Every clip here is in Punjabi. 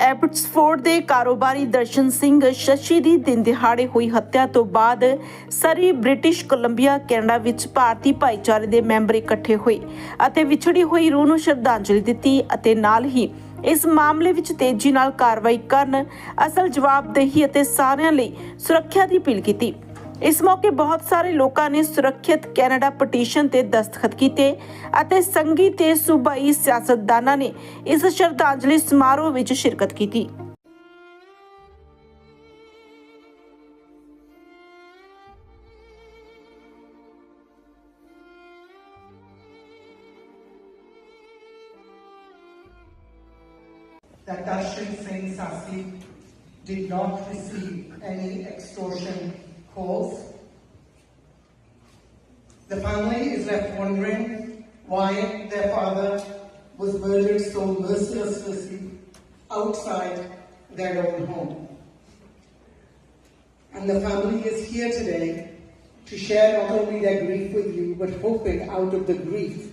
ਐਬਟਸਫੋਰਡ ਦੇ ਕਾਰੋਬਾਰੀ ਦਰਸ਼ਨ ਸਿੰਘ ਸ਼ਸ਼ੀ ਦੀ ਦਿਨ ਦਿਹਾੜੇ ਹੋਈ ਹੱਤਿਆ ਤੋਂ ਬਾਅਦ ਸਰੀ ਬ੍ਰਿਟਿਸ਼ ਕੋਲੰਬੀਆ, ਕੈਨੇਡਾ ਵਿੱਚ ਭਾਰਤੀ ਭਾਈਚਾਰੇ ਦੇ ਮੈਂਬਰ ਇਕੱਠੇ ਹੋਏ ਅਤੇ ਵਿਛੜੀ ਹੋਈ ਰੂਹ ਨੂੰ ਸ਼ਰਧਾਂਜਲੀ ਦਿੱਤੀ ਅਤੇ ਨਾਲ ਹੀ ਇਸ ਮਾਮਲੇ ਵਿੱਚ ਤੇਜ਼ੀ ਨਾਲ ਕਾਰਵਾਈ ਕਰਨ, ਅਸਲ ਜਵਾਬਦੇਹੀ ਅਤੇ ਸਾਰਿਆਂ ਲਈ ਸੁਰੱਖਿਆ ਦੀ ਅਪੀਲ ਕੀਤੀ। ਇਸ ਮੌਕੇ ਬਹੁਤ ਸਾਰੇ ਲੋਕਾਂ ਨੇ ਸੁਰੱਖਿਅਤ ਕੈਨੇਡਾ ਪਟੀਸ਼ਨ ਤੇ ਦਸਤਖਤ ਕੀਤੇ ਅਤੇ ਸੰਘੀ ਤੇ ਸੂਬਾਈ ਸਿਆਸਤਦਾਨਾਂ ਨੇ ਇਸ ਸ਼ਰਧਾਂਜਲੀ ਸਮਾਰੋਹ ਵਿੱਚ ਸ਼ਿਰਕਤ ਕੀਤੀ। That Darshan Singh Sasi did not receive any extortion calls. The family is left wondering why their father was murdered so mercilessly outside their own home. And the family is here today to share not only their grief with you, but hoping out of the grief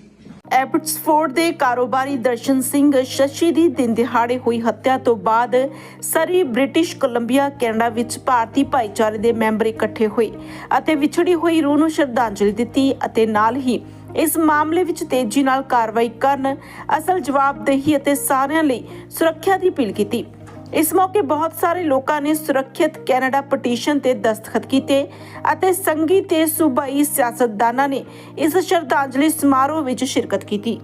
Abbotsford ਦੇ ਕਾਰੋਬਾਰੀ ਦਰਸ਼ਨ ਸਿੰਘ ਸ਼ਸ਼ੀ ਦੀ ਦਿਨ ਦਿਹਾੜੇ ਹੋਈ ਹੱਤਿਆ ਤੋਂ ਬਾਅਦ ਸਰੀ ਬ੍ਰਿਟਿਸ਼ ਕੋਲੰਬੀਆ, ਕੈਨੇਡਾ ਵਿੱਚ ਭਾਰਤੀ ਭਾਈਚਾਰੇ ਦੇ ਮੈਂਬਰ ਇਕੱਠੇ ਹੋਏ ਅਤੇ ਵਿਛੜੀ ਹੋਈ ਰੂਹ ਨੂੰ ਸ਼ਰਧਾਂਜਲੀ ਦਿੱਤੀ ਅਤੇ ਨਾਲ ਹੀ ਇਸ ਮਾਮਲੇ ਵਿੱਚ ਤੇਜ਼ੀ ਨਾਲ ਕਾਰਵਾਈ ਕਰਨ, ਅਸਲ ਜਵਾਬਦੇਹੀ ਅਤੇ ਸਾਰਿਆਂ ਲਈ ਸੁਰੱਖਿਆ ਦੀ ਅਪੀਲ ਕੀਤੀ। ਇਸ ਮੌਕੇ ਬਹੁਤ ਸਾਰੇ ਲੋਕਾਂ ਨੇ ਸੁਰੱਖਿਅਤ ਕੈਨੇਡਾ ਪਟੀਸ਼ਨ ਤੇ ਦਸਤਖਤ ਕੀਤੇ ਅਤੇ ਸੰਘੀ ਤੇ ਸੂਬਾਈ ਸਿਆਸਤਦਾਨਾਂ ਨੇ ਇਸ ਸ਼ਰਧਾਂਜਲੀ ਸਮਾਰੋਹ ਵਿੱਚ ਸ਼ਿਰਕਤ ਕੀਤੀ।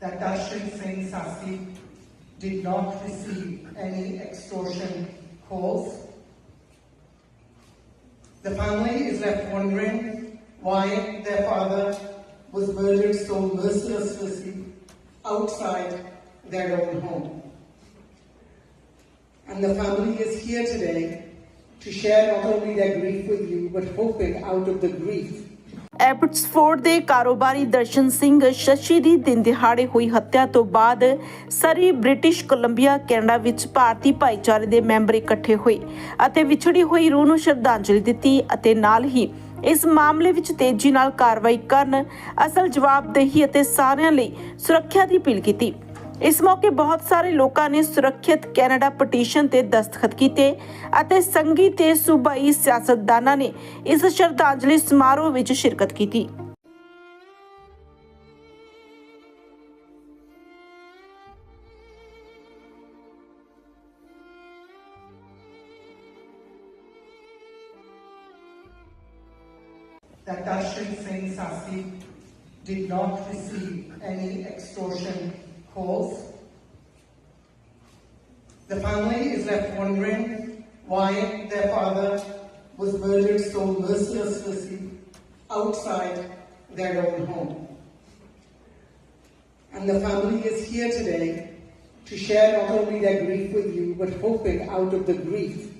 That Darshan Singh Sasi did not receive any extortion The family is left wondering why their father was murdered so mercilessly outside their own home. And the family is here today to share not only their grief with you, but hoping out of the grief Abbotsford ਦੇ ਕਾਰੋਬਾਰੀ ਦਰਸ਼ਨ ਸਿੰਘ ਸ਼ਸ਼ੀ ਦੀ ਦਿਨ ਦਿਹਾੜੇ ਹੋਈ ਹੱਤਿਆ ਤੋਂ ਬਾਅਦ ਸਰੀ ਬ੍ਰਿਟਿਸ਼ ਕੋਲੰਬੀਆ, ਕੈਨੇਡਾ ਵਿੱਚ ਭਾਰਤੀ ਭਾਈਚਾਰੇ ਦੇ ਮੈਂਬਰ ਇਕੱਠੇ ਹੋਏ ਅਤੇ ਵਿਛੜੀ ਹੋਈ ਰੂਹ ਨੂੰ ਸ਼ਰਧਾਂਜਲੀ ਦਿੱਤੀ ਅਤੇ ਨਾਲ ਹੀ ਇਸ ਮਾਮਲੇ ਵਿੱਚ ਤੇਜ਼ੀ ਨਾਲ ਕਾਰਵਾਈ ਕਰਨ, ਅਸਲ ਜਵਾਬਦੇਹੀ ਅਤੇ ਸਾਰਿਆਂ ਲਈ ਸੁਰੱਖਿਆ ਦੀ ਅਪੀਲ ਕੀਤੀ। ਇਸ ਮੌਕੇ ਬਹੁਤ ਸਾਰੇ ਲੋਕਾਂ ਨੇ ਸੁਰੱਖਿਅਤ ਕੈਨੇਡਾ ਪਟੀਸ਼ਨ ਤੇ ਦਸਤਖਤ ਕੀਤੇ ਅਤੇ ਸੰਘੀ ਤੇ ਸੂਬਾਈ ਸਿਆਸਤਦਾਨਾਂ ਨੇ ਇਸ ਸ਼ਰਧਾਂਜਲੀ ਸਮਾਰੋਹ ਵਿੱਚ ਸ਼ਿਰਕਤ ਕੀਤੀ। That Darshan Singh Sasi did not receive any extortion calls. The family is left wondering why their father was murdered so mercilessly outside their own home. And the family is here today to share not only their grief with you, but hoping out of the grief